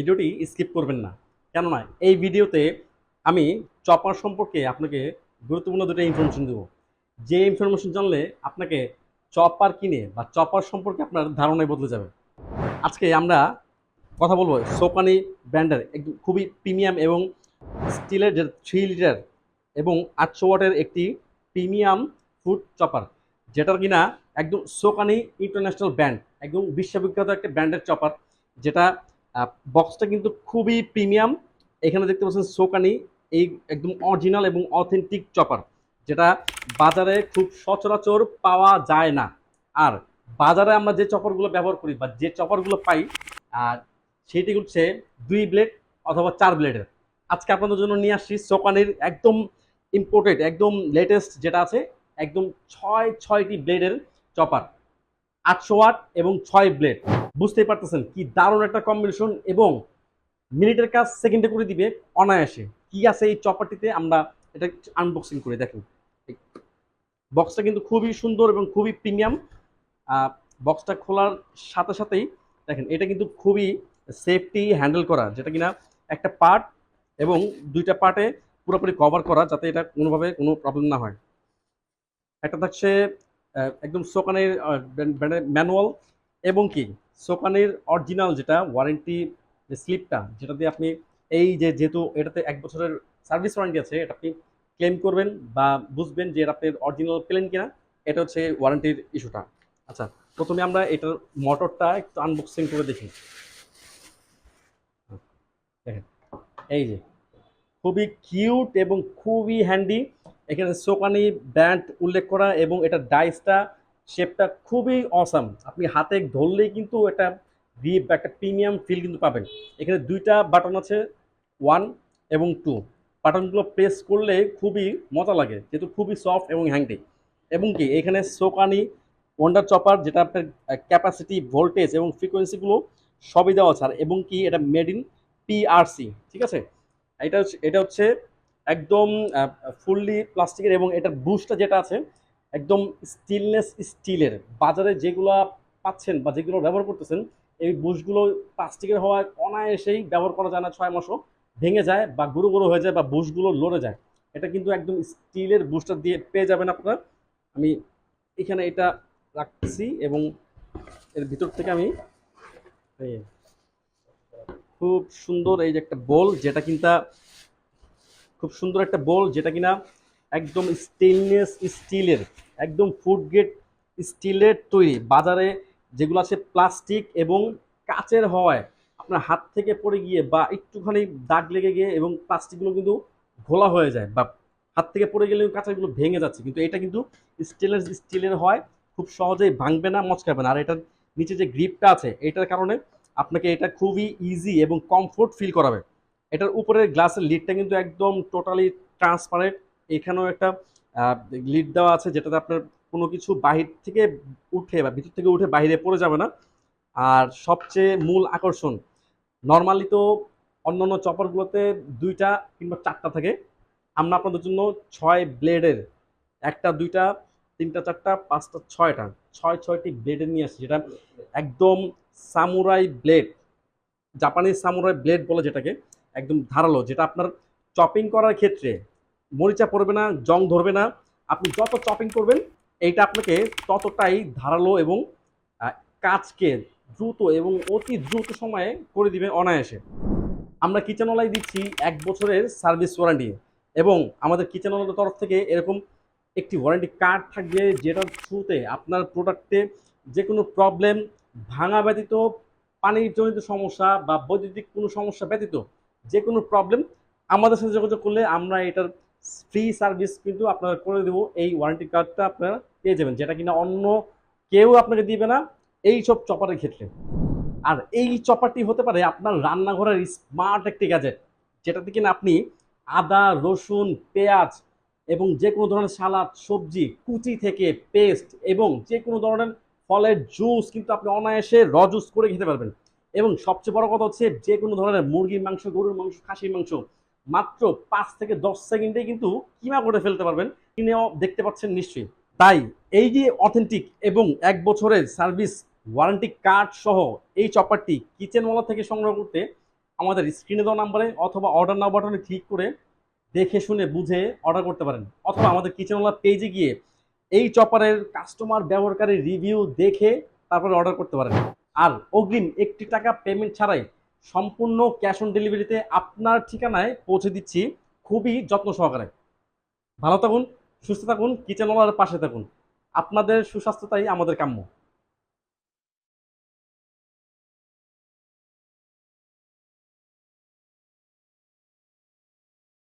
ভিডিওটি স্কিপ করবেন না। কেননা এই ভিডিওতে আমি চপার সম্পর্কে আপনাকে গুরুত্বপূর্ণ দুটো ইনফরমেশন দেবো। যে ইনফরমেশন জানলে আপনাকে চপার কিনে বা চপার সম্পর্কে আপনার ধারণাই বদলে যাবে। আজকে আমরা কথা বলব সোপানি ব্র্যান্ডের একদম খুবই প্রিমিয়াম এবং স্টিলের যে থ্রি লিটার এবং আটশো ওয়াটের একটি প্রিমিয়াম ফুড চপার, যেটার কিনা একদম সোকানি ইন্টারন্যাশনাল ব্র্যান্ড একদম বিশ্ববিখ্যাত একটা ব্র্যান্ডের চপার, যেটা বক্সটা কিন্তু খুবই প্রিমিয়াম এখানে দেখতে পাচ্ছেন সোকানি এই একদম অরিজিনাল এবং অথেন্টিক চপার যেটা বাজারে খুব সচরাচর পাওয়া যায় না। আর বাজারে আমরা যে চপারগুলো ব্যবহার করি বা যে চপারগুলো পাই সেটি হচ্ছে দুই ব্লেড অথবা চার ব্লেডের আজকে আপনাদের জন্য নিয়ে আসছি সোকানির একদম ইম্পোর্টেড একদম লেটেস্ট যেটা আছে, একদম ছয়, ছয়টি ব্লেডের চপার আটশো ওয়াট এবং ছয় ব্লেড বুঝতেই পারতেছেন কি দারুণ একটা কম্বিনেশন এবং মিনিটের কাজ সেকেন্ডে করে দিবে অনায়াসে। কি আছে এই চপারটিতে আমরা এটা আনবক্সিং করে, দেখেন। বক্সটা কিন্তু খুবই সুন্দর এবং খুবই প্রিমিয়াম বক্সটা খোলার সাথে সাথেই, দেখেন, এটা কিন্তু খুবই সেফটি হ্যান্ডেল করা, যেটা কিনা একটা পার্ট এবং দুইটা পার্টে পুরোপুরি কভার করা, যাতে এটা কোনোভাবে কোনো প্রবলেম না হয়। একটা থাকছে একদম সোকানের ম্যানুয়াল এবং কি? সোকানের অরিজিনাল যেটা ওয়ারেন্টি যে স্লিপটা যেটা দিয়ে আপনি এই যে যেহেতু এটাতে এক বছরের সার্ভিস ওয়ারেন্টি আছে, এটা আপনি ক্লেম করবেন বা বুঝবেন যে এটা আপনার অরিজিনাল প্লেন কিনা, এটা হচ্ছে ওয়ারেন্টির ইস্যুটা আচ্ছা প্রথমে আমরা এটার মোটরটা একটু আনবক্সিং করে দেখি। দেখেন, এই যে, খুবই কিউট এবং খুবই হ্যান্ডি এখানে সোকানি ব্র্যান্ড উল্লেখ করা এবং এটা ডাইসটা শেপটা খুবই অসাম আপনি হাতে ধরলেই কিন্তু এটা গ্রিপ বা একটা প্রিমিয়াম ফিল কিন্তু পাবেন। এখানে দুইটা বাটন আছে ওয়ান এবং টু বাটনগুলো প্রেস করলে খুবই মজা লাগে, যেহেতু খুবই সফট এবং হ্যান্ডি এবং কি, এখানে সোকানি ওয়ান্ডার চপার যেটা আপনার ক্যাপাসিটি ভোল্টেজ এবং ফ্রিকোয়েন্সিগুলো সবই দেওয়া আছে। আর এবং কি, এটা মেড ইন পিআরসি ঠিক আছে? এটা হচ্ছে এটা হচ্ছে একদম ফুললি প্লাস্টিকের এবং এটার বুশটা যেটা আছে একদম স্টিলনেস স্টিলের বাজারে যেগুলো পাচ্ছেন বা যেগুলো ব্যবহার করতেছেন, এই বুশগুলো প্লাস্টিকের হওয়ায় অনায়াসেই ব্যবহার করা যায় না ছয় মাসও। ভেঙে যায় বা গুঁড়ো গুঁড়ো হয়ে যায় বা বুশগুলো লড়ে যায়। এটা কিন্তু একদম স্টিলের বুশটা দিয়ে পেয়ে যাবেন আপনারা। আমি এখানে এটা রাখছি এবং এর ভিতর থেকে আমি খুব সুন্দর এই যে একটা বোল, যেটা কিনা খুব সুন্দর একটা বোল, যেটা কিনা একদম স্টেনলেস স্টিলের একদম ফুড গ্রেড স্টিলের তৈরি। বাজারে যেগুলো আছে প্লাস্টিক এবং কাচের হওয়ায় আপনার হাত থেকে পড়ে গিয়ে বা একটুখানি দাগ লেগে গিয়ে এবং প্লাস্টিকগুলো কিন্তু ঘোলা হয়ে যায় বা হাত থেকে পড়ে গেলে কাঁচাগুলো ভেঙে যাচ্ছে। কিন্তু এটা কিন্তু স্টেনলেস স্টিলের হয়, খুব সহজেই ভাঙবে না, মচকাবে না। আর এটার নিচে যে গ্রিপটা আছে, এটার কারণে আপনাকে এটা খুবই ইজি এবং কমফোর্ট ফিল করাবে। এটার উপরের গ্লাসের লিডটা কিন্তু একদম টোটালি ট্রান্সপারেন্ট এখানেও একটা লিড দেওয়া আছে যেটাতে আপনার কোনো কিছু বাহির থেকে উঠে বা ভিতর থেকে উঠে বাইরে পড়ে যাবে না। আর সবচেয়ে মূল আকর্ষণ নর্মালি তো অন্যান্য চপারগুলোতে দুইটা কিংবা চারটা থাকে। আমরা আপনাদের জন্য ছয় ব্লেডের, একটা, দুইটা, তিনটা, চারটা, পাঁচটা, ছয়টা, ছয়, ছয়টি ব্লেডের নিয়ে আসছি যেটা একদম samurai blade, Japanese samurai blade বলে যেটাকে, একদম ধারালো, যেটা আপনার চপিং করার ক্ষেত্রে মরিচা পড়বে না, জং ধরবে না। আপনি যত চপিং করবেন, এইটা আপনাকে ততটাই ধারালো এবং কাজকে দ্রুত এবং অতি দ্রুত সময়ে করে দিবে অনায়াসে। আমরা কিচেনওয়ালাই দিচ্ছি এক বছরের সার্ভিস ওয়ারেন্টি এবং আমাদের কিচেনওয়ালার তরফ থেকে এরকম একটি ওয়ারেন্টি কার্ড থাকবে যেটার থ্রুতে আপনার প্রোডাক্টে যে কোনো প্রবলেম ভাঙা ব্যতীত, পানিজনিত সমস্যা বা বৈদ্যুতিক কোনো সমস্যা ব্যতীত যে কোনো প্রবলেম আমাদের সাথে যোগাযোগ করলে আমরা এটার ফ্রি সার্ভিস কিন্তু আপনারা করে দেবো। এই ওয়ারেন্টি কার্ডটা আপনারা পেয়ে যাবেন, যেটা কিনা অন্য কেউ আপনাকে দিবে না। এই সব চপারের ক্ষেত্রে। আর এই চপারটি হতে পারে আপনার রান্নাঘরের স্মার্ট একটি গ্যাজেট যেটাতে কিনা আপনি আদা, রসুন, পেঁয়াজ এবং যে কোনো ধরনের সালাদ, সবজি, কুচি থেকে পেস্ট এবং যে কোনো ধরনের ফলের জুস কিন্তু আপনি অনায়াসে র জুস করে খেতে পারবেন। এবং সবচেয়ে বড় কথা হচ্ছে যে কোনো ধরনের মুরগির মাংস, গরুর মাংস, খাসির মাংস মাত্র পাঁচ থেকে দশ সেকেন্ডে কিন্তু কিমা করে ফেলতে পারবেন। কিনেও দেখতে পাচ্ছেন নিশ্চয়ই। তাই এই যে অথেন্টিক এবং এক বছরের সার্ভিস ওয়ারেন্টি কার্ড সহ এই চপারটি কিচেন ওয়ালা থেকে সংগ্রহ করতে আমাদের স্ক্রিনে দেওয়া নাম্বারে অথবা অর্ডার নাও বাটনে ক্লিক করে দেখে শুনে বুঝে অর্ডার করতে পারেন। অথবা আমাদের কিচেন কিচেনওয়ালা পেজে গিয়ে এই চপারের কাস্টমার ব্যবহারকারী রিভিউ দেখে তারপরে অর্ডার করতে পারেন। আর অগ্রিম একটি টাকা পেমেন্ট ছাড়াই সম্পূর্ণ ক্যাশ অন ডেলিভারিতে আপনার ঠিকানায় পৌঁছে দিচ্ছি। খুবই যত্ন সহকারে। ভালো থাকুন, সুস্থ থাকুন কিচেনওয়ালার পাশে থাকুন। আপনাদের সুস্বাস্থ্যতাই আমাদের কাম্য।